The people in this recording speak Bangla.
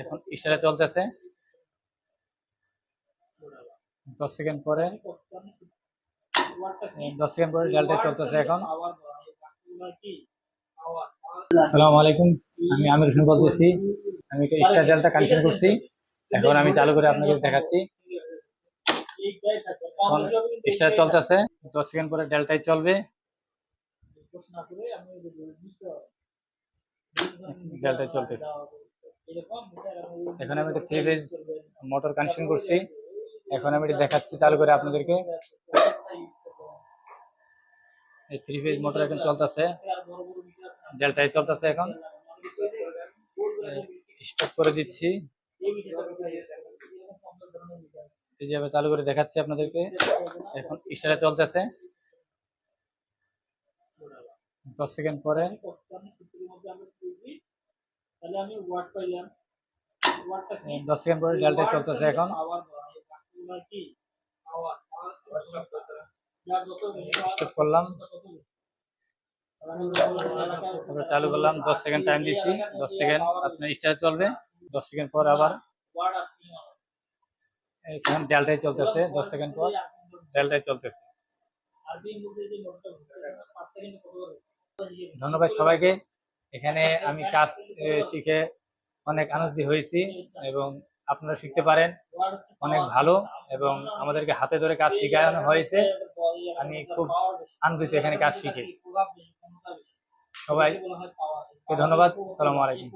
এখন স্টারে চলতেছে। দশ সেকেন্ড পরে। দশ সেকেন্ড পরে ডেল্টায় চলতেছে এখন। আসসালামু আলাইকুম। আমি আমির হোসেন বলতেছি। আমি একটা স্টার ডেল্টা কানেকশন করছি। এখন আমি চালু করে আপনাকে দেখাচ্ছি। এখন স্টার চলতেছে। দশ সেকেন্ড পরে ডেল্টায় চলবে। ডেল্টায় চলতেছে। এখন আমি একটা থ্রি ফেজ মোটর কানেকশন করছি। এখন আমি এটা দেখাচ্ছি চালু করে আপনাদেরকে। এই থ্রি ফেজ মোটর এখন চলতেছে। ডেল্টায় চলতেছে এখন। স্টপ করে দিচ্ছি। এই যে চালু করে দেখাচ্ছি আপনাদেরকে। এখন স্টারে চলতেছে। দশ সেকেন্ড পরে। তাহলে আমি ওয়ার্ড পাইলাম। ওয়ার্ডটা কি? দশ সেকেন্ড পরে ডেল্টায় চলতেছে এখন। আওয়াজ কি? আওয়াজ স্টপ করলাম। তারপরে চালু করলাম দশ সেকেন্ড টাইম দিচ্ছি দশ সেকেন্ড আপনার স্টারে চলবে। দশ সেকেন্ড পর আবার। কি হয়? চলতেছে দশ সেকেন্ড পর। ডেল্টায় চলতেছে? ধন্যবাদ সবাইকে। এখানে আমি কাজ শিখে অনেক আনন্দিত হয়েছি এবং আপনারা শিখতে পারেন। অনেক ভালো এবং আমাদেরকে হাতে ধরে কাজ শেখানো হয়েছে। আমি খুব আনন্দিত এখানে কাজ শিখে। power। ধন্যবাদ। সালামু আলাইকুম।